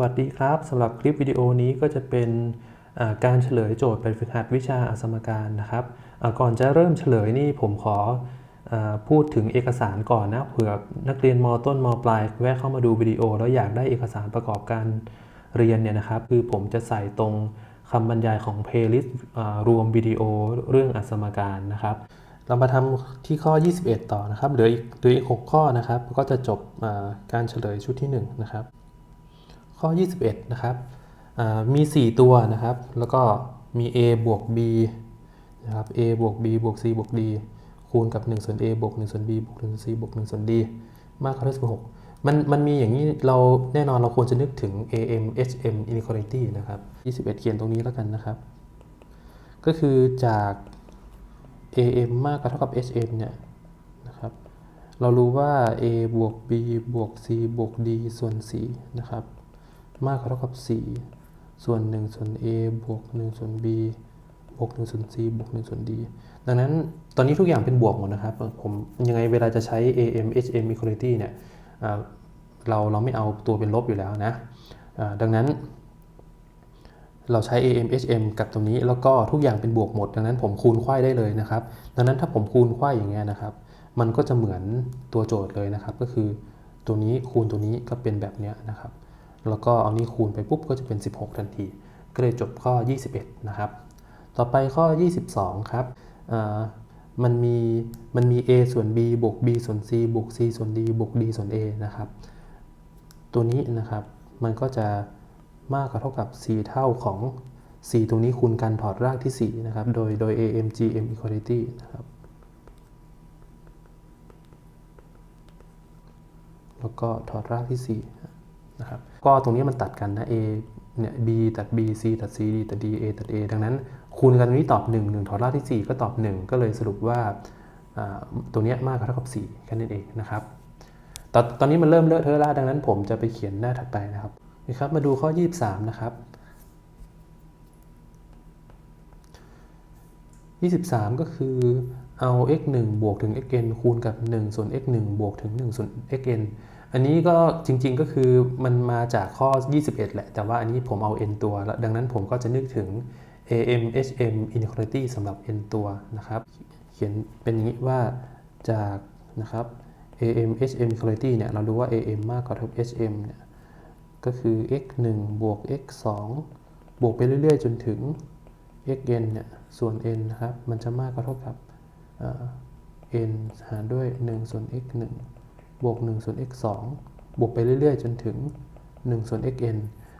วัสดีครับสำหรับคลิปวิดีโอนี้ก็จะเป็นการเฉลยโจทย์แบบฝึกหัดวิชาอสมการนะครับก่อนจะเริ่มเฉลยนี่ผมขออพูดถึงเอกสารก่อนนะเผื่อนักเรียนมต้นมปลายแวะเข้ามาดูวิดีโอ แล้วอยากได้เอกสารประกอบการเรียนเนี่ยนะครับ คือผมจะใส่ตรงคำบรรยายของ playlist อ่ารวมวิดีโอเรื่องอสมการนะครับเรามาทำที่ข้อ 21 ต่อนะครับ เหลืออีกเหลืออีก 6 ข้อนะครับ ก็จะจบการเฉลยชุดที่ 1 นะครับ ข้อ 21 นะครับมี 4 ตัวนะครับ แล้วก็มี a บวก b นะครับ a บวก b บวก c บวก d คูณกับ1ส่วน a บวก1ส่วน b บวก1ส่วน c บวก1ส่วน d มากกว่าเท่ากับ6มันมันมีอย่างนี้เราแน่นอนเราควรจะนึกถึง am hm inequality นะครับ 21 เขียนตรงนี้แล้วกันนะครับ ก็คือจาก am มากกว่าเท่ากับ hm เนี่ยนะครับ เรารู้ว่า a บวก b บวก c บวก d ส่วน 4 นะครับ มากเท่ากับ 4 ส่วน 1 ส่วน a บวก 1 ส่วน b บวก 1 ส่วน c บวก 1 ส่วน d ดังนั้นตอนนี้ทุกอย่างเป็นบวกหมดนะครับ ผมยังไงเวลาจะใช้ am hm equality เนี่ยเราเราไม่เอาตัวเป็นลบอยู่แล้วนะ ดังนั้น เราใช้ am hm กับตรงนี้แล้วก็ทุกอย่างเป็นบวกหมด ดังนั้นผมคูณไขว้ได้เลยนะครับ ดังนั้นถ้าผมคูณไขว้อย่างเงี้ยนะครับ มันก็จะเหมือนตัวโจทย์เลยนะครับ ก็คือตัวนี้คูณตัวนี้ก็เป็นแบบเนี้ยนะครับ แล้วก็เอานี้คูณไปปุ๊บก็จะเป็น 16 ทันที ก็เลยจบข้อ 21 นะครับ ต่อไปข้อ 22 ครับอ่ามันมีมันมี a ส่วน b บวก b ส่วน c บวก c ส่วน d บวก d ส่วน a นะครับ ตัวนี้นะครับมันก็จะมากกว่าเท่ากับ4เท่าของ4ตรงนี้คูณกันถอดรากที่ 4 นะครับ โดยโดย am gm equality นะครับ แล้วก็ถอดรากที่ 4 นะครับก็ตรงนี้มันตัดกันนะ a เนี่ย b ตัด b c ตัด c d ตัด d a ตัด a ดังนั้น คูณกันตรงนี้ตอบ 1 1ถอดรากที่ 4 ก็ตอบ 1 ก็เลยสรุปว่าตัวนี้มากกว่าเท่ากับ4แค่นั้นเองนะครับตอนตอนนี้มันเริ่มเลอะเทอะแล้วดังนั้นผมจะไปเขียนหน้าถัดไปนะครับนะครับ มาดูข้อ 23 นะครับ 23 ก็คือเอา x 1บวกถึง xn คูณกับ 1 ส่วน x 1บวกถึง 1 ส่วน xn อันนี้ก็จริงๆก็คือมันมาจากข้อ 21 แหละ แต่ว่าอันนี้ผมเอา n ตัวแล้วดังนั้นผมก็จะนึกถึง am hm inequality สำหรับ n ตัวนะครับ เขียนเป็นอย่างนี้ว่าจากนะครับ am hm inequality เนี่ย เรารู้ว่า am มากกว่าเท่า hm เนี่ย ก็คือ x 1บวก x 2บวกไปเรื่อยๆ จนถึง xn เนี่ย ส่วน n นะครับ มันจะมากกว่าเท่ากับ n หารด้วย 1 ส่วน x 1 บวก1ส่วน x 2บวกไปเรื่อยๆ จนถึง1ส่วน xn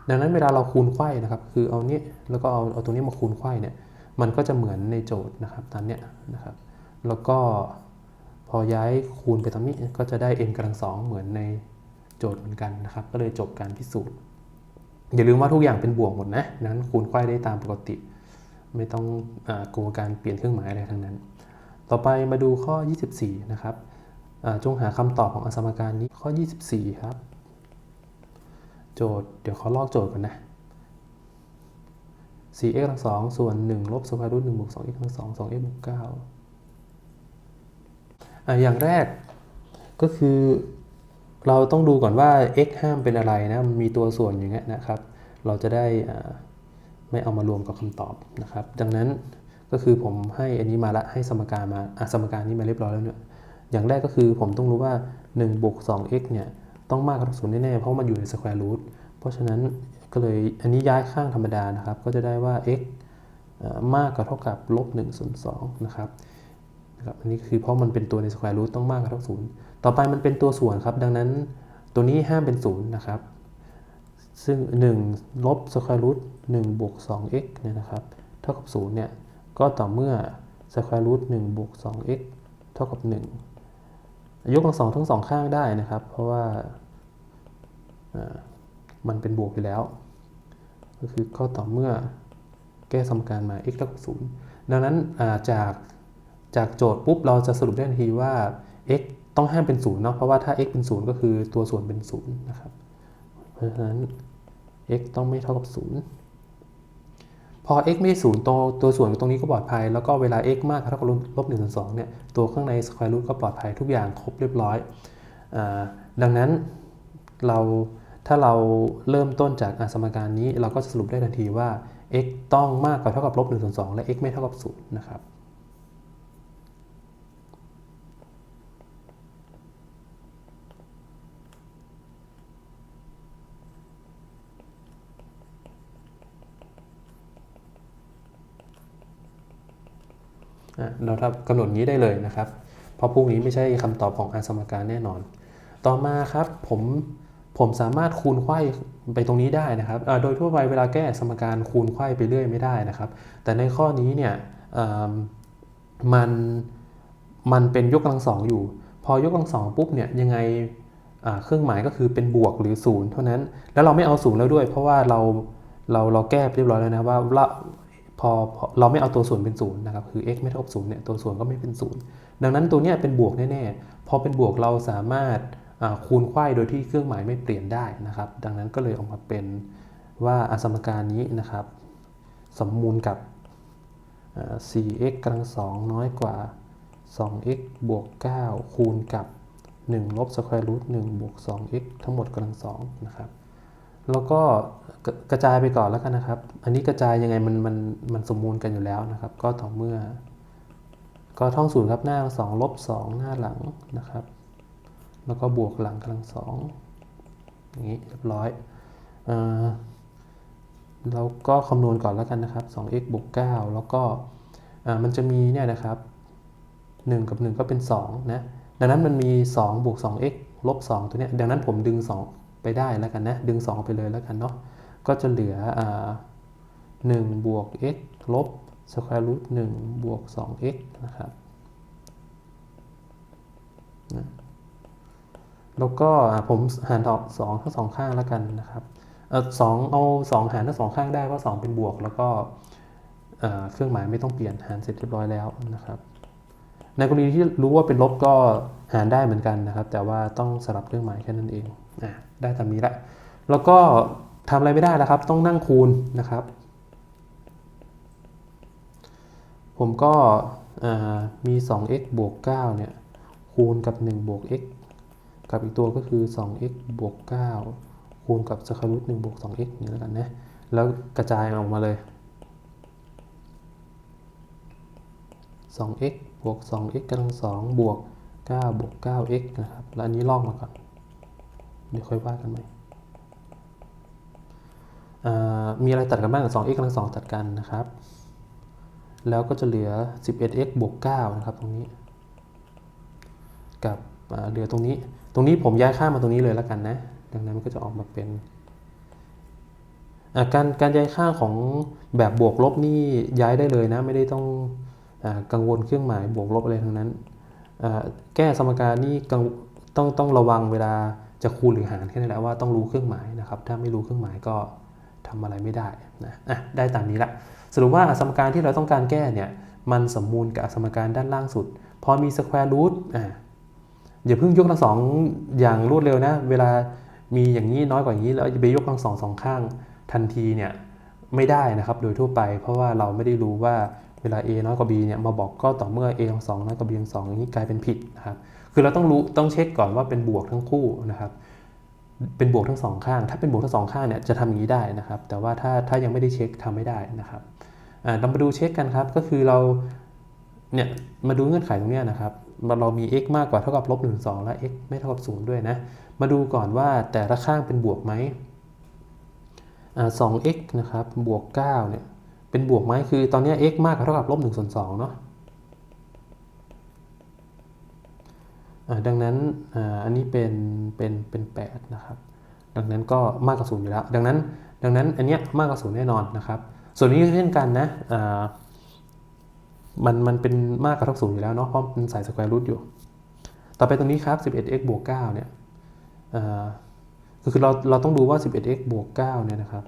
ดังนั้นเวลาเราคูณไขว้นะครับ คือเอาเนี้ยแล้วก็เอาเอาตรงนี้มาคูณไขว้เนี่ย มันก็จะเหมือนในโจทย์นะครับตามเนี้ยนะครับ แล้วก็พอย้ายคูณไปตรงนี้ก็จะได้ n กำลังสองเหมือนในโจทย์เหมือนกันนะครับ ก็เลยจบการพิสูจน์ อย่าลืมว่าทุกอย่างเป็นบวกหมดนะดังนั้นคูณไขว้ได้ตามปกติ ไม่ต้องอกลัวการเปลี่ยนเครื่องหมายอะไรทั้งนั้น ต่อไปมาดูข้อ 24 นะครับ จงหาคำตอบของอสมการนี้ข้อ 24 ครับ โจทย์เดี๋ยวเขาลอกโจทย์ก่อนนะ 4x กำลังสองส่วน 1 ลบสแควร์รูท1บวก 2x กำลังสอง 2x บวก9อ่าอย่างแรกก็คือเราต้องดูก่อนว่า x ห้ามเป็นอะไรนะ มันมีตัวส่วนอย่างเงี้ยนะครับ เราจะได้ไม่เอามารวมกับคำตอบนะครับ ดังนั้นก็คือผมให้อันนี้มาละ ให้สมการมา อะ สมการนี้มาเรียบร้อยแล้วเนี่ย อย่างแรกก็คือผมต้องรู้ว่า1บวก 2x เนี่ยต้องมากกว่าศูนย์แน่ๆ เพราะมันอยู่ในสแควร์รูท เพราะฉะนั้นก็เลยอันนี้ย้ายข้างธรรมดานะครับ ก็จะได้ว่า x เอ่อมากกว่าเท่ากับลบ1ส่วน2นะครับนะครับอันนี้คือเพราะมันเป็นตัวในสแควร์รูทต้องมากกว่าเท่าศูนย์ต่อไปมันเป็นตัวส่วนครับ ดังนั้นตัวนี้ห้ามเป็นศูนย์นะครับ ซึ่ง 1 ลบสแควร์รูท1บวก 2x เนี่ยนะครับ เท่ากับ0เนี่ย ก็ต่อเมื่อสแควร์รูท1บวก 2x เท่ากับ 1 ยกกำลังสองทั้งสองข้างได้นะครับ เพราะว่ามันเป็นบวกอยู่แล้ว ก็คือก็ต่อเมื่อแก้สมการมา x เท่ากับ0ดังนั้นาจากจากโจทย์ปุ๊บเราจะสรุปได้ทันทีว่า x ต้องห้ามเป็น0เนาะเพราะว่าถ้า x เป็น0ก็คือตัวส่วนเป็น0นะครับ เพราะฉะนั้น x ต้องไม่เท่ากับ0 พอ x ไม่ศูนย์ตัวตัวส่วนตรงนี้ก็ปลอดภัย แล้วก็เวลา x มากเท่ากับลบหนึ่งส่วนสองเนี่ยตัวข้างใน square root ก็ปลอดภัยทุกอย่างครบเรียบร้อยอดังนั้นเราถ้าเราเริ่มต้นจากสมการนี้เราก็จะสรุปได้ทันทีว่า x ต้องมากกว่าเท่ากับลบหนึ่งส่วนสองและ x ไม่เท่ากับศูนย์นะครับ เราทำกำหนดนี้ได้เลยนะครับ เพราะพวกนี้ไม่ใช่คำตอบของอสมการแน่นอน ต่อมาครับผมผมสามารถคูณไขว้ไปตรงนี้ได้นะครับ โดยทั่วไปเวลาแก้สมการคูณไขว้ไปเรื่อยไม่ได้นะครับ แต่ในข้อนี้เนี่ยมันมันเป็นยกกำลังสองอยู่ พอยกกำลังสองปุ๊บเนี่ยยังไงเครื่องหมายก็คือเป็นบวกหรือศูนย์เท่านั้น แล้วเราไม่เอาศูนย์แล้วด้วย เพราะว่าเราเราเราแก้เรียบร้อยแล้วนะว่าละ พอเราไม่เอาตัวส่วนเป็นศูนย์นะครับคือ x ไม่เท่ากับศูนย์เนี่ยตัวส่วนก็ไม่เป็นศูนย์ดังนั้นตัวเนี้ยเป็นบวกแน่ๆพอเป็นบวกเราสามารถคูณไขว้โดยที่เครื่องหมายไม่เปลี่ยนได้นะครับ ดังนั้นก็เลยออกมาเป็นว่าอสมการนี้นะครับ สมมูลกับ 4x กำลังสองน้อยกว่า 2x บวก 9 คูณกับ 1 ลบสแควร์รูท1บวก 2x ทั้งหมดกำลังสองนะครับ แล้วก็กระจายไปก่อนแล้วกันนะครับ อันนี้กระจายยังไงมันมันมันสมมูลกันอยู่แล้วนะครับ ก็ต่อเมื่อ ก็ท่องสูตรครับหน้าสองลบสองหน้าหลังนะครับ แล้วก็บวกหลังกำลังสองอย่างนี้เรียบร้อยอ่าเราก็คำนวณก่อนแล้วกันนะครับ 2x บวก 9 แล้วก็มันจะมีเนี่ยนะครับ 1 กับ 1 ก็เป็น2นะ ดังนั้นมันมี 2 บวก 2x ลบ 2 ตัวเนี้ย ดังนั้นผมดึง 2 ไปได้แล้วกันนะ ดึง 2 ไปเลยแล้วกันเนาะ ก็จะเหลืออ่า1บวก x ลบ square root 1บวก 2x นะครับนะแล้วก็ผมหารออก2ทั้งสองข้างแล้วกันนะครับเออสองเอา2หารทั้งสองข้างได้เพราะ2เป็นบวก แล้วก็เครื่องหมายไม่ต้องเปลี่ยนหารเสร็จเรียบร้อยแล้วนะครับ ในกรณีที่รู้ว่าเป็นลบก็หารได้เหมือนกันนะครับ แต่ว่าต้องสลับเครื่องหมายแค่นั้นเอง ได้ตามนี้ละแล้วก็ทำอะไรไม่ได้แล้วครับ ต้องนั่งคูณนะครับ ผมก็มี 2x บวก9เนี่ยคูณกับ 1 บวก x กับอีกตัวก็คือ 2x บวก 9 คูณกับสคารุต1บวก 2x นี่แล้วกันนะ แล้วกระจายออกมาเลย 2x บวก 2x กำลัง2บวก 9 บวก 9x นะครับ แล้วอันนี้ลอกมาก่อน เดี๋ยวค่อยว่ากันใหม่มีอะไรตัดกันบ้าง 2x กำลัง2ตัดกันนะครับ แล้วก็จะเหลือ 11x บวก9นะครับตรงนี้ กับเหลือตรงนี้ ตรงนี้ผมย้ายข้ามมาตรงนี้เลยแล้วกันนะ ดังนั้นมันก็จะออกมาเป็นาการการย้ายข้าของแบบบวกลบนี่ย้ายได้เลยนะ ไม่ได้ต้องอกังวลเครื่องหมายบวกลบอะไรทั้งนั้น แก้สมการนี่ต้องต้องระวังเวลา จะคูณหรือหารแค่นั้นแหละว่าต้องรู้เครื่องหมายนะครับ ถ้าไม่รู้เครื่องหมายก็ทำอะไรไม่ได้นะอะได้ตามนี้ละสรุปว่าสมการที่เราต้องการแก้เนี่ยมันสมมูลกับสมการด้านล่างสุด พอมีสแควร์รูทอ่าอย่าเพิ่งยกทั้งสองอย่างรวดเร็วนะ เวลามีอย่างนี้น้อยกว่าอย่างนี้แล้วจะไปยกทั้งสองสองข้างทันทีเนี่ยไม่ได้นะครับโดยทั่วไป เพราะว่าเราไม่ได้รู้ว่าเวลา a น้อยกว่า b เนี่ยมาบอกก็ต่อเมื่อ a ของสองน้อยกว่า b ของสองอย่างนี้กลายเป็นผิดนะครับ คือเราต้องรู้ต้องเช็คก่อนว่าเป็นบวกทั้งคู่นะครับ เป็นบวกทั้งสองข้าง ถ้าเป็นบวกทั้งสองข้างเนี่ยจะทำอย่างนี้ได้นะครับ แต่ว่าถ้าถ้ายังไม่ได้เช็คทำไม่ได้นะครับอ่าเรามาดูเช็คกันครับ ก็คือเราเนี่ยมาดูเงื่อนไขตรงเนี้ยนะครับเราเรามี x มากกว่าเท่ากับลบหนึ่งสองและ x ไม่เท่ากับศูนย์ด้วยนะ มาดูก่อนว่าแต่ละข้างเป็นบวกไหมอ่า 2x นะครับบวก9เนี่ยเป็นบวกไหมคือตอนนี้ x มากกว่าเท่ากับลบ1ส่วน2เนาะ ดังนั้นอันนี้เป็นเป็นเป็น8นะครับ ดังนั้นก็มากกว่า0อยู่แล้ว ดังนั้นดังนั้นอันเนี้ยมากกว่า0แน่นอนนะครับ ส่วนนี้เช่นกันนะมันมันเป็นมากกว่าเท่าศูนย์อยู่แล้วเนาะเพราะมันใส่สแควร์รูทอยู่ ต่อไปตรงนี้ครับ 11x บวก9เนี่ยคือเราเราต้องดูว่า 11x บวก9เนี่ยนะครับ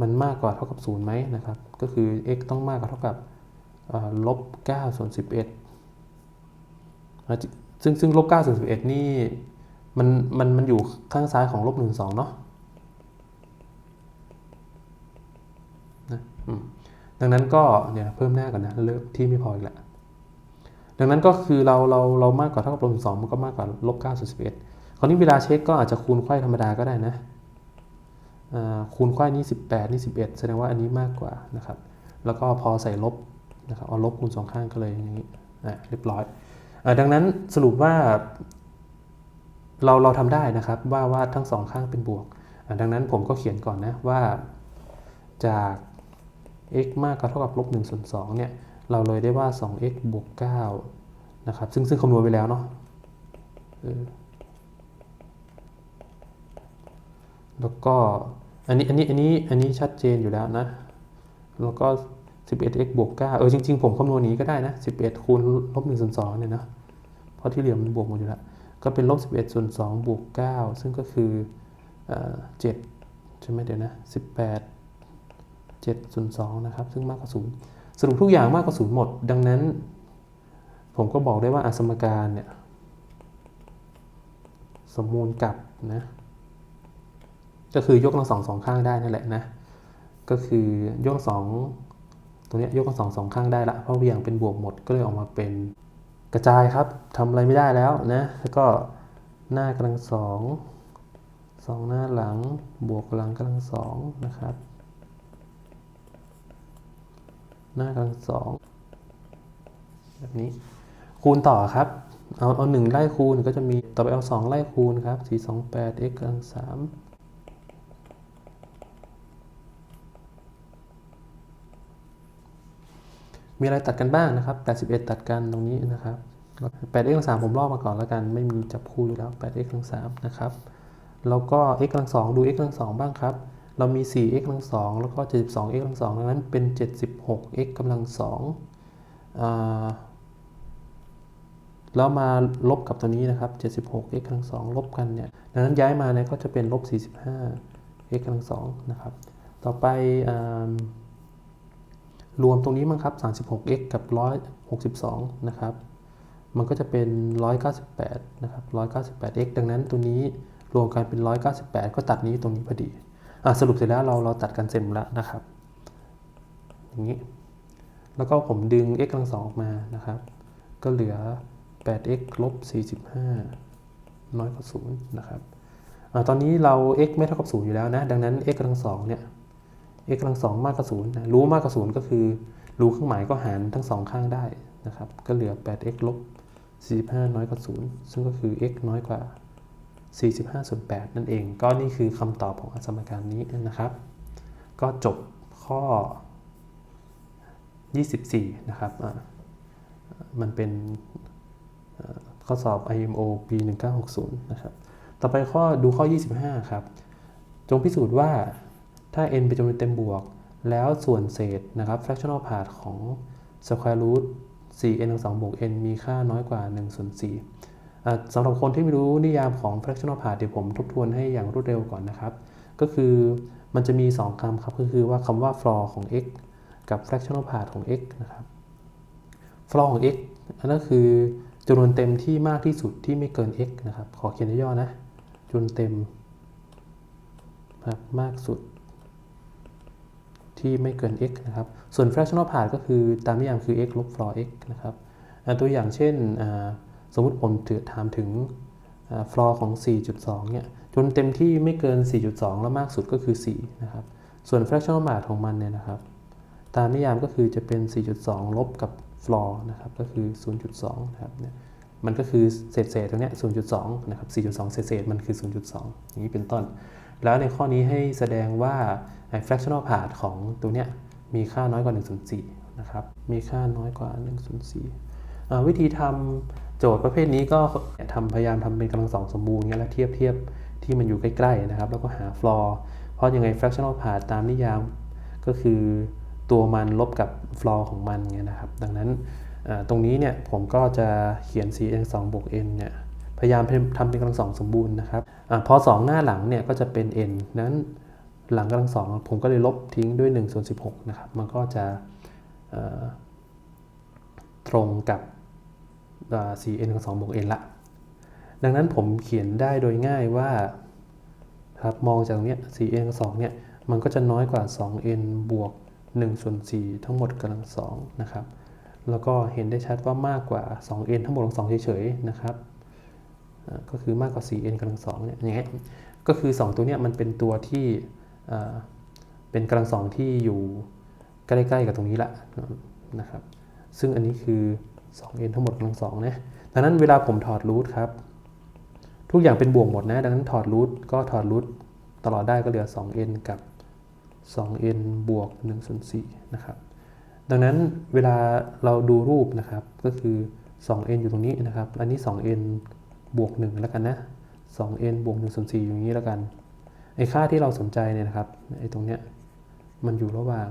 มันมากกว่าเท่ากับ0ไหมนะครับ ก็คือ x ต้องมากกว่าเท่ากับลบ9ส่วน11 ซึ่งซึ่งลบ9ส่วน11นี่มันมันมันอยู่ข้างซ้ายของลบ1 2เนาะนะดังนั้นก็เนี่ยเพิ่มหน้ากันนะเลิกที่ไม่พออีกแล้วดังนั้นก็คือเราเราเรามากกว่าเท่ากับลบ1 2มันก็มากกว่าลบ9ส่วน11คราวนี้เวลาเช็คก็อาจจะคูณไขว้ธรรมดาก็ได้นะอ่าคูณไขว้นี้18นี่11แสดงว่าอันนี้มากกว่านะครับ แล้วก็พอใส่ลบนะครับเอาลบคูณสองข้างก็เลยอย่างนี้อะเรียบร้อย ดังนั้นสรุปว่าเราเราทำได้นะครับว่าว่าทั้งสองข้างเป็นบวก ดังนั้นผมก็เขียนก่อนนะว่าจาก x มากกว่าเท่ากับลบ1ส่วน2เนี่ยเราเลยได้ว่า 2x บวก9นะครับซึ่งซึ่งคำนวณไปแล้วเนาะแล้วก็อันนี้อันนี้อันนี้อันนี้ชัดเจนอยู่แล้วนะ แล้วก็ 11x บวก9เออจริง ๆ ผมคำนวณนี้ก็ได้นะ 11 คูณลบ1ส่วน2เนี่ยนะ เพราะที่เหลือมันบวกหมดอยู่แล้ว ก็เป็นลบ 11ส่วน2บวก 9 ซึ่งก็คือเอ่อ7ใช่ไหมเดี๋ยวนะ 18 7ส่วน2นะครับ ซึ่งมากกว่า 0 สรุปทุกอย่างมากกว่า 0 หมด ดังนั้น ผมก็บอกได้ว่าอสมการเนี่ย สมมูลกับนะ ก็คือยกทั้งสองสองข้างได้นั่นแหละนะ ก็คือยกสอง ตัวนี้ยยกทั้งสองสองข้างได้ละเพราะเวียงเป็นบวกหมดก็เลยออกมาเป็นกระจายครับทำอะไรไม่ได้แล้วนะแล้วก็หน้ากำลังสองสองหน้าหลังบวกหลังกำลังสองนะครับ หน้ากำลังสองแบบนี้คูณต่อครับ เอาเอาหนึ่งไล่คูณก็จะมีต่อไปเอาสองไล่คูณครับสี่สองแปด x กำลังสาม มีอะไรตัดกันบ้างนะครับ 81 ตัดกันตรงนี้นะครับ 8x กำลัง3ผมลอกมาก่อนแล้วกัน ไม่มีจับคู่อยู่แล้ว 8x กำลัง3นะครับ แล้วก็ x กำลัง2ดู x กำลัง2บ้างครับ เรามี 4x กำลัง2แล้วก็ 72x กำลัง2ดังนั้นเป็น 76x กำลัง2อ่าแล้วมาลบกับตัวนี้นะครับ 76x กำลัง2ลบกันเนี่ย ดังนั้นย้ายมาเนี่ยก็จะเป็นลบ 45x กำลัง2นะครับ ต่อไปอ รวมตรงนี้มั้งครับ 36x กับ 162 นะครับ มันก็จะเป็น 198 นะครับ 198x ดังนั้นตัวนี้รวมกันเป็น 198 ก็ตัดนี้ตรงนี้พอดี อะสรุปเสร็จแล้วเราเราตัดกันเสร็จแล้วนะครับ อย่างนี้ แล้วก็ผมดึง x กำลังสองออกมานะครับ ก็เหลือ 8x ลบ 45 น้อยกว่า0นะครับอาตอนนี้เรา x ไม่เท่ากับ 0 อยู่แล้วนะ ดังนั้น x กำลังสองเนี่ย x กำลังสองมากกว่า0นะรู้มากกว่า0ก็คือ รู้เครื่องหมายก็หารทั้งสองข้างได้นะครับ ก็เหลือ 8x ลบ 45 น้อยกว่า0ซึ่งก็คือ x น้อยกว่า 45ส่วน8นั่นเอง ก็นี่คือคำตอบของสมการนี้นะครับ ก็จบข้อ 24 นะครับมันเป็นข้อสอบ IMO ปี 1960 นะครับ ต่อไปข้อดูข้อ 25 ครับ จงพิสูจน์ว่า ถ้า n เป็นจำนวนเต็มบวก แล้วส่วนเศษนะครับ fractional part ของ square root 4n ทั้ง2บวก n มีค่าน้อยกว่า1ส่วน4อ่สำหรับคนที่ไม่รู้นิยามของ fractional part เดี๋ยวผมทบทวนให้อย่างรวดเร็วก่อนนะครับ ก็คือมันจะมี 2คำครับ ก็คือว่าคำว่า floor ของ x กับ fractional part ของ x นะครับ floor ของ x อันนั้นคือจำนวนเต็มที่มากที่สุดที่ไม่เกิน x นะครับ ขอเขียนย่อๆนะจำนวนเต็มครับมากสุด ที่ไม่เกิน x นะครับ ส่วน fractional part ก็คือตามนิยามคือ x ลบ floor x นะครับตัวอย่างเช่น สมมติผมถือถามถึง floor ของ 4.2 เนี่ย จนเต็มที่ไม่เกิน 4.2 แล้วมากสุดก็คือ 4 นะครับ ส่วน fractional part ของมันเนี่ยนะครับ ตามนิยามก็คือจะเป็น 4.2 ลบกับ floor นะครับ ก็คือ 0.2 นะครับเนี่ยมันก็คือเศษเศษๆตรงเนี้ย0.2 นะครับ 4.2 เศษเศษๆมันคือ 0.2 อย่างนี้เป็นต้น แล้วในข้อนี้ให้แสดงว่า fractional part ของตัวเนี้ยมีค่าน้อยกว่า1ส่วน4นะครับมีค่าน้อยกว่า1ส่วน4วิธีทำโจทย์ประเภทนี้ก็ทำพยายามทำเป็นกำลังสองสมบูรณ์เงี้ยแล้วเทียบเทียบที่มันอยู่ใกล้ๆนะครับแล้วก็หา floor เพราะยังไง fractional part ตามนิยามก็คือตัวมันลบกับ floor ของมันเงี้ยนะครับ ดังนั้นตรงนี้เนี่ยผมก็จะเขียน cn 2บวก n เนี่ย พยายามทำเป็นกำลังสองสมบูรณ์นะครับอพอ 2 หน้าหลังเนี่ยก็จะเป็น n นั้นหลังกำลังสองผมก็เลยลบทิ้งด้วย1ส่วน16นะครับ มันก็จะตรงกับ 4n กับ2บวก n ละ ดังนั้นผมเขียนได้โดยง่ายว่าครับมองจากตรงเนี้ย 4n กับ2เนี่ยมันก็จะน้อยกว่า 2n บวก1ส่วน4ทั้งหมดกำลังสองนะครับ แล้วก็เห็นได้ชัดว่ามากกว่า 2n ทั้งหมดกำลังสองเฉยๆนะครับ ก็คือมากกว่า 4n กำลังสองเนี่ยอย่างเงี้ยก็คือ 2 ตัวเนี้ยมันเป็นตัวที่เป็นกำลังสองที่อยู่ใกล้ๆกับตรงนี้ละนะครับ ซึ่งอันนี้คือ 2n ทั้งหมดกำลังสองนะดังนั้นเวลาผมถอดรูทครับ ทุกอย่างเป็นบวกหมดนะ ดังนั้นถอดรูทก็ถอดรูทตลอดได้ก็เหลือ 2n กับ 2n บวก1ส่วน4นะครับ ดังนั้นเวลาเราดูรูปนะครับ ก็คือ 2n อยู่ตรงนี้นะครับ อันนี้ 2n บวก1แล้วกันนะ 2n บวก1ส่วน4อย่างนี้แล้วกัน ไอ้ค่าที่เราสนใจเนี่ยนะครับ ไอ้ตรงเนี้ยมันอยู่ระหว่าง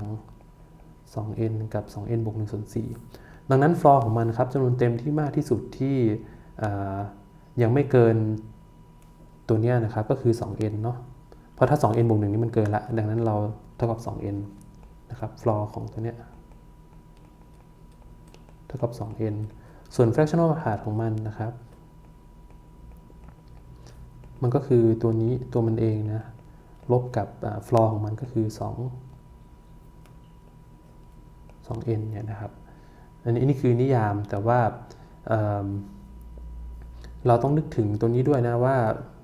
2n กับ 2n บวก1ส่วน4ดังนั้นฟลอร์ของมันครับจำนวนเต็มที่มากที่สุดที่ยังไม่เกินตัวเนี้ยนะครับก็คือ 2n เนาะ เพราะถ้า 2n บวก1นี่มันเกินละ ดังนั้นเราเท่ากับ 2n นะครับฟลอร์ของตัวเนี้ยเท่ากับ 2n ส่วน fractional part ของมันนะครับ มันก็คือตัวนี้ตัวมันเองนะ ลบกับฟลอร์ของมันก็คือ 2 2n เนี่ยนะครับ อันนี้นี่คือนิยามแต่ว่าเเราต้องนึกถึงตัวนี้ด้วยนะว่า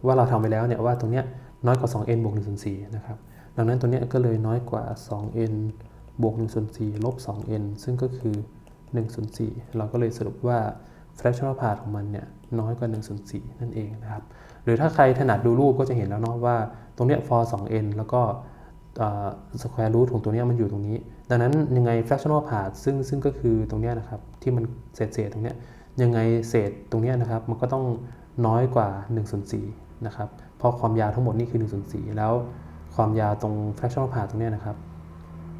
ว่าเราทำไปแล้วเนี่ยว่าตรงเนี้ยน้อยกว่า 2n บวก1ส่วน4นะครับ ดังนั้นตัวเนี้ยก็เลยน้อยกว่า 2n บวก1ส่วน4ลบ 2n ซึ่งก็คือ1ส่วน4เราก็เลยสรุปว่า fractional part ของมันเนี่ยน้อยกว่า1ส่วน4นั่นเองนะครับ หรือถ้าใครถนัดดูรูปก็จะเห็นแล้วเนาะว่าตรงเนี้ย for 2n แล้วก็สแควร์รูทของตัวเนี้ยมันอยู่ตรงนี้ ดังนั้นยังไง fractional part ซึ่งซึ่งก็คือตรงเนี้ยนะครับที่มันเศษเศษตรงเนี้ยยังไงเศษตรงเนี้ยนะครับมันก็ต้องน้อยกว่า1ส่วน4นะครับเพราะความยาวทั้งหมดนี่คือ1ส่วน4แล้วความยาวตรง fractional part ตรงเนี้ยนะครับ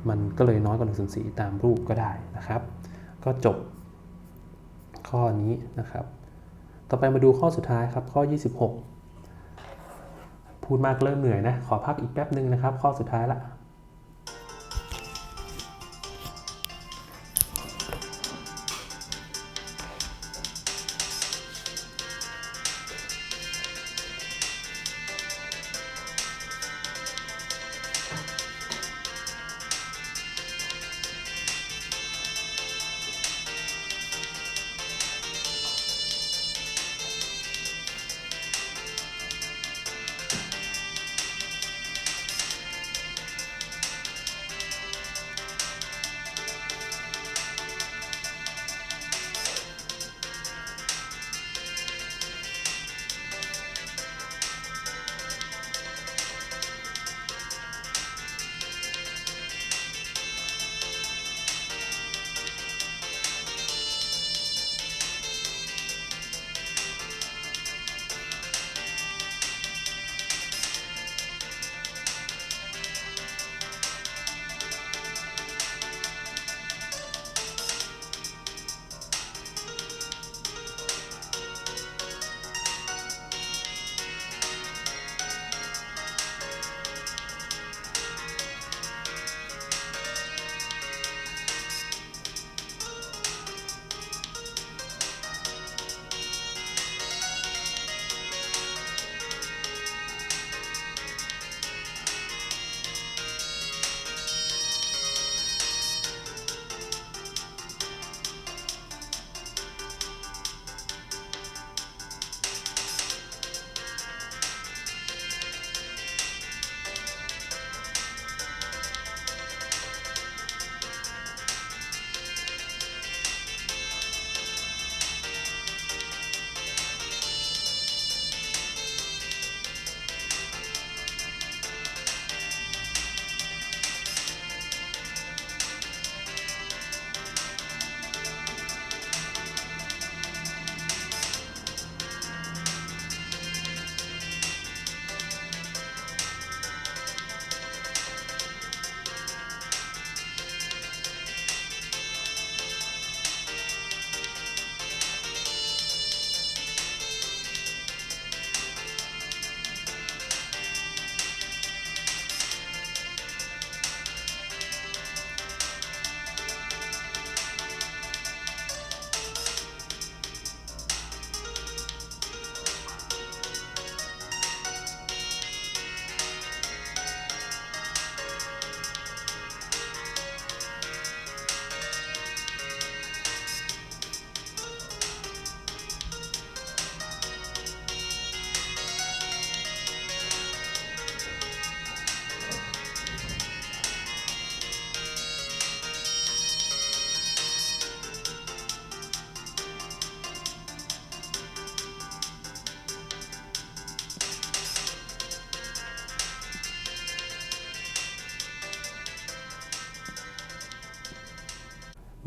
มันก็เลยน้อยกว่า1ส่วน4ตามรูปก็ได้นะครับ ก็จบข้อนี้นะครับ ต่อไปมาดูข้อสุดท้ายครับข้อ 26 พูดมากเริ่มเหนื่อยนะ ขอพักอีกแป๊บหนึ่งนะครับ ข้อสุดท้ายละ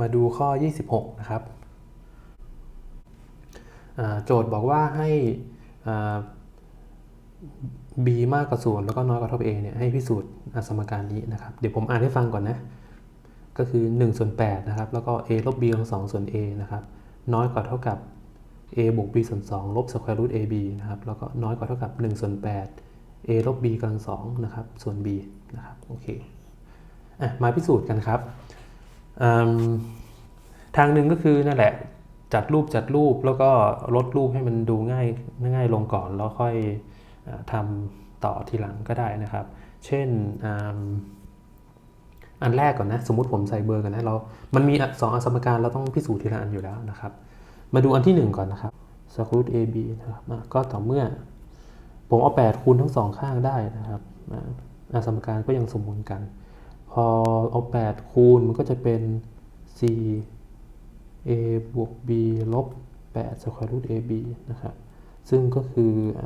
มาดูข้อ 26 นะครับโจทย์บอกว่าให้ b มากกว่าศูนย์แล้วก็น้อยกว่าเท่ากับ a เนี่ยให้พิสูจน์สมการนี้นะครับ เดี๋ยวผมอ่านให้ฟังก่อนนะ ก็คือ1ส่วน8นะครับ แล้วก็ a ลบ b กำลังสองส่วน a นะครับ น้อยกว่าเท่ากับ a บวก b ส่วน2ลบ square root ab นะครับ แล้วก็น้อยกว่าเท่ากับ1ส่วน8 a ลบ b กำลังสองนะครับ ส่วน b นะครับ โอเค อะ มาพิสูจน์กันครับ ทางหนึ่งก็คือนั่นแหละจัดรูปจัดรูปแล้วก็ลดรูปให้มันดูง่ายง่ายลงก่อน แล้วค่อยอาทำต่อทีหลังก็ได้นะครับ เช่นอ,อันแรกก่อนนะ สมมติผมใส่เบอร์กันนะเรามันมีสองอสมการเราต้องพิสูจน์ทีละอันอยู่แล้วนะครับ มาดูอันที่ 1 ก่อนนะครับ square root ab นะครับก็ต่อเมื่อ ผมเอา 8 คูณทั้งสองข้างได้นะครับอะสมการก็ยังสมบูรณ์กัน พอเอา 8 คูณมันก็จะเป็น 4 a บวก b ลบ8 square root ab นะครับซึ่งก็คืออ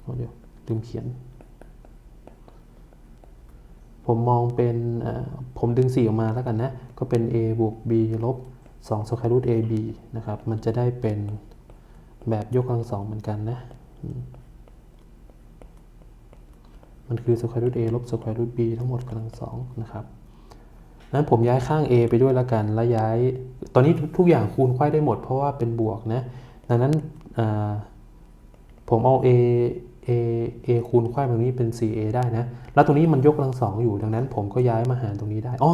เอเดี๋ยวลืมเขียน ผมมองเป็นผมดึง 4 ออกมาแล้วกันนะ ก็เป็น a บวก b ลบ2 square root ab นะครับ มันจะได้เป็นแบบยกกำลังสองเหมือนกันนะ มันคือ square root a ลบ square root b ทั้งหมดกำลังสองนะครับนั้นผมย้ายข้าง a ไปด้วยแล้วกัน แล้วย้าย ตอนนี้ทุกอย่างคูณไขว้ได้หมด เพราะว่าเป็นบวกนะ ดังนั้นผมเอา a a a คูณไขว้ตรงนี้เป็น 4a ได้นะ แล้วตรงนี้มันยกกำลังสองอยู่ ดังนั้นผมก็ย้ายมาหารตรงนี้ได้อ๋อ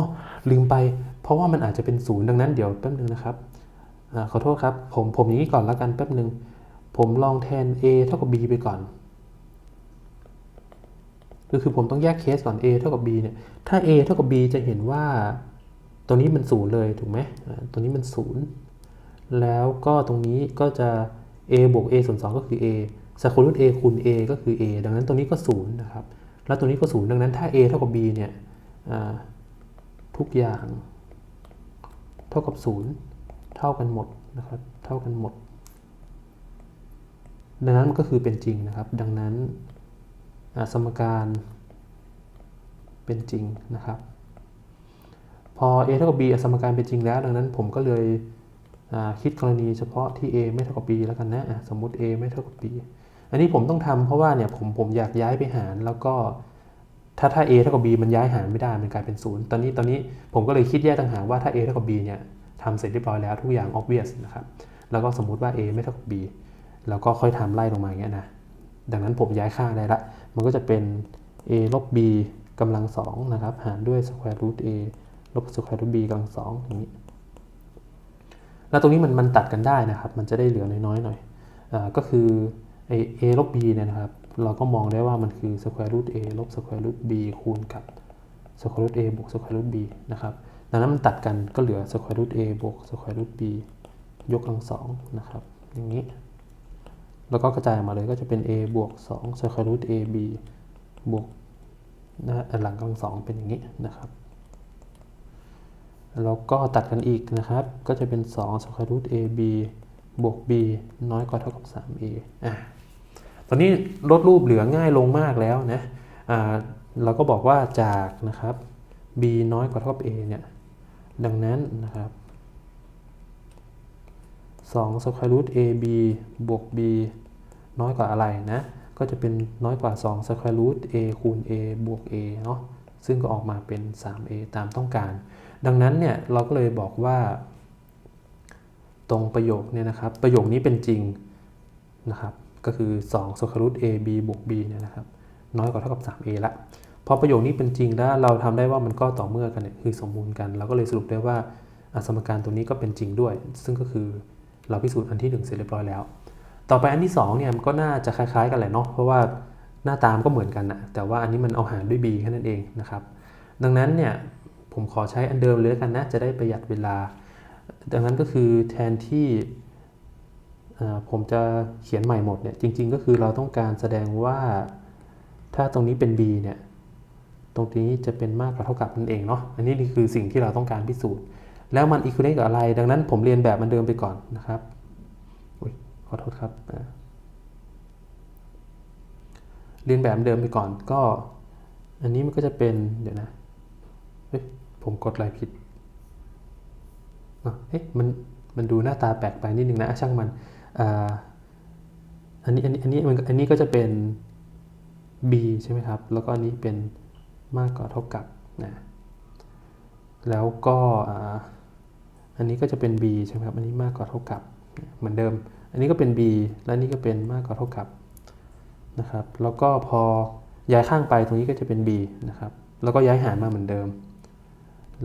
ลืมไป เพราะว่ามันอาจจะเป็นศูนย์ดังนั้นเดี๋ยวแป๊บนึงนะครับอขอโทษครับ ผมผมอย่างนี้ก่อนแล้วกันแป๊บนึง ผมลองแทน a เท่ากับ b ไปก่อน ก็คือผมต้องแยกเคสก่อน a เท่ากับ b เนี่ย ถ้า a เท่ากับ b จะเห็นว่าตัวนี้มันศูนย์เลยถูกไหมตัวนี้มันศูนย์แล้วก็ตรงนี้ก็จะ a บวก a ส่วน2ก็คือ a สกุลรูท a คูณ a ก็คือ a ดังนั้นตรงนี้ก็ศูนย์นะครับ แล้วตัวนี้ก็ศูนย์ดังนั้นถ้า a เท่ากับ b เนี่ยทุกอย่างเท่ากับศูนย์เท่ากันหมดนะครับ เท่ากันหมด ดังนั้นมันก็คือเป็นจริงนะครับ ดังนั้น สมการเป็นจริงนะครับ พอ a เท่ากับ b อะสมการเป็นจริงแล้ว ดังนั้นผมก็เลยอ่าคิดกรณีเฉพาะที่ a ไม่เท่ากับ b แล้วกันนะอะสมมุติ a ไม่เท่ากับ b อันนี้ผมต้องทำเพราะว่าเนี่ยผมผมอยากย้ายไปหารแล้วก็ถ้าถ้า a เท่ากับ b มันย้ายหารไม่ได้มันกลายเป็นศูนย์ตอนนี้ตอนนี้ผมก็เลยคิดแยกต่างหากว่าถ้า a เท่ากับ b เนี่ยทำเสร็จเรียบร้อยแล้วทุกอย่าง obvious นะครับ แล้วก็สมมุติว่า a ไม่เท่ากับ b แล้วก็ค่อยทำไล่ลงมาอย่างเงี้ยนะ ดังนั้นผมย้ายค่าได้ละ มันก็จะเป็น a ลบ b กำลังสองนะครับ หารด้วย square root a ลบ square root b กำลังสองอย่างนี้ แล้วตรงนี้มันมันตัดกันได้นะครับ มันจะได้เหลือน้อยๆหน่อยอาก็คือไอ a ลบ b เนี่ยนะครับ เราก็มองได้ว่ามันคือ square root a ลบ square root b คูณกับ square root a บวก square root b นะครับ ดังนั้นมันตัดกันก็เหลือ square root a บวก square root b ยกกำลังสองนะครับ อย่างนี้ แล้วก็กระจายออกมาเลยก็จะเป็น a บวก2 square root a b บวกนะฮะอันหลังกำลังสองเป็นอย่างนี้นะครับ แล้วก็ตัดกันอีกนะครับ ก็จะเป็น2 square root a b บวก b น้อยกว่าเท่ากับ 3a อะตอนนี้ลดรูปเหลือง่ายลงมากแล้วนะอ่าเราก็บอกว่าจากนะครับ b น้อยกว่าเท่ากับ a เนี่ยดังนั้นนะครับ2 square root ab บวก b น้อยกว่าอะไรนะ ก็จะเป็นน้อยกว่า 2 square root a คูณ a บวก a เนาะ ซึ่งก็ออกมาเป็น 3a ตามต้องการ ดังนั้นเนี่ยเราก็เลยบอกว่า ตรงประโยคเนี่ยนะครับ ประโยคนี้เป็นจริงนะครับ ก็คือ 2 square root a b บวก b เนี่ยนะครับ น้อยกว่าเท่ากับ 3a ละพอประโยคนี้เป็นจริงแล้วเราทำได้ว่ามันก็ต่อเมื่อกันเนี่ยคือสมบูรณ์กัน เราก็เลยสรุปได้ว่าสมการตัวนี้ก็เป็นจริงด้วย ซึ่งก็คือเราพิสูจน์อันที่หนึ่งเสร็จเรียบร้อยแล้ว ต่อไปอันที่2เนี่ยมันก็น่าจะคล้ายๆ กันแหละเนาะเพราะว่าหน้าตามนก็เหมือนกันนะแต่ว่าอันนี้มันเอาหารด้วย b แค่นั้นเองนะครับ ดังนั้นเนี่ยผมขอใช้อันเดิมเลยแล้วกันนะจะได้ประหยัดเวลา ดังนั้นก็คือแทนที่ผมจะเขียนใหม่หมดเนี่ยจริง ๆ ก็คือเราต้องการแสดงว่าถ้าตรงนี้เป็น b เนี่ยตรงนี้จะเป็นมากกว่าเท่ากับนั่นเองเนาะอันนี้คือสิ่งที่เราต้องการพิสูจน์ แล้วมันอีคว a กับอะไร ดังนั้นผมเรียนแบบมันเดิมไปก่อนนะครับ ขอโทษครับเรียนแบบเดิมไปก่อนก็ อันนี้มันก็จะเป็นเดี๋ยวนะเฮ้ยผมกดอะไรผิดเอ๊ะมันมันดูหน้าตาแปลกไปนิดนึงนะช่างมันอันนี้อันนี้อันนี้มันอันนี้ก็จะเป็น b ใช่ไหมครับ แล้วก็อันนี้เป็นมากกว่าเท่ากับนะแล้วก็อันนี้ก็จะเป็น b ใช่ไหมครับ อันนี้มากกว่าเท่ากับเหมือนเดิม อันนี้ก็เป็น b และนี่ก็เป็นมากกว่าเท่ากับนะครับ แล้วก็พอย้ายข้างไปตรงนี้ก็จะเป็น b นะครับ แล้วก็ย้ายหารมาเหมือนเดิม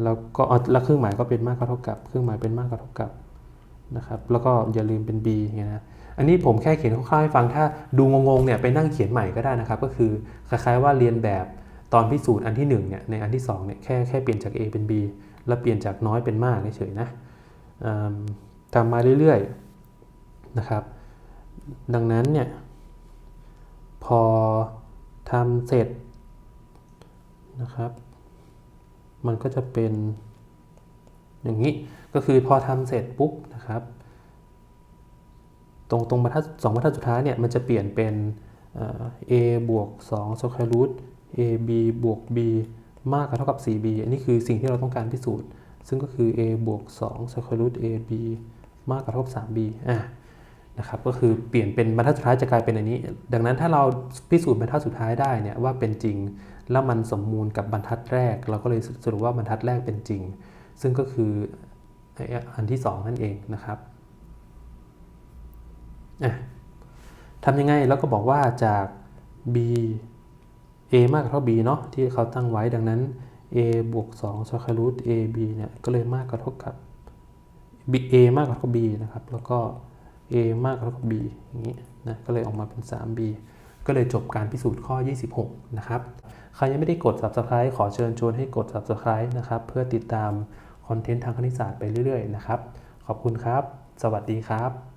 แล้วก็แล้วเครื่องหมายก็เป็นมากกว่าเท่ากับ เครื่องหมายเป็นมากกว่าเท่ากับนะครับ แล้วก็อย่าลืมเป็น b อย่างเงี้ยนะ อันนี้ผมแค่เขียนคร่าวๆให้ฟัง ถ้าดูงงๆเนี่ยไปนั่งเขียนใหม่ก็ได้นะครับ ก็คือคล้ายๆว่าเรียนแบบตอนพิสูจน์อันที่1เนี่ย ในอันที่2เนี่ยแค่แค่เปลี่ยนจาก a เป็น b แล้วเปลี่ยนจากน้อยเป็นมากเฉยๆนะทำมาเรื่อยๆ นะครับ ดังนั้นเนี่ยพอทำเสร็จนะครับ มันก็จะเป็นอย่างนี้ก็คือพอทำเสร็จปุ๊บนะครับ ตรงตรงบรรทัดสองบรรทัดสุดท้ายเนี่ยมันจะเปลี่ยนเป็นเอ่อ a บวก2 square root a b บวก b มากกว่าเท่ากับ 4b อันนี้คือสิ่งที่เราต้องการพิสูจน์ ซึ่งก็คือ a บวก2 square root a b มากกว่าเท่ากับ 3b อะ นะครับก็คือเปลี่ยนเป็นบรรทัดสุดท้ายจะกลายเป็นอันนี้ ดังนั้นถ้าเราพิสูจน์บรรทัดสุดท้ายได้เนี่ยว่าเป็นจริง แล้วมันสมมูลกับบรรทัดแรก เราก็เลยสรุปว่าบรรทัดแรกเป็นจริง ซึ่งก็คืออันที่สองนั่นเองนะครับทำยังไงแล้วก็บอกว่าจาก b a มากกว่าเท่า b เนาะที่เขาตั้งไว้ดังนั้น a บวก2 square root a b เนี่ยก็เลยมากกว่าเท่ากับ b a มากกว่าเท่า b นะครับแล้วก็ a มากเท่ากับ b อย่างนี้นะก็เลยออกมาเป็น 3b ก็เลยจบการพิสูจน์ข้อ 26 นะครับ ใครยังไม่ได้กด subscribe ขอเชิญชวนให้กด subscribe นะครับ เพื่อติดตามคอนเทนต์ทางคณิตศาสตร์ไปเรื่อยๆ นะครับ ขอบคุณครับ สวัสดีครับ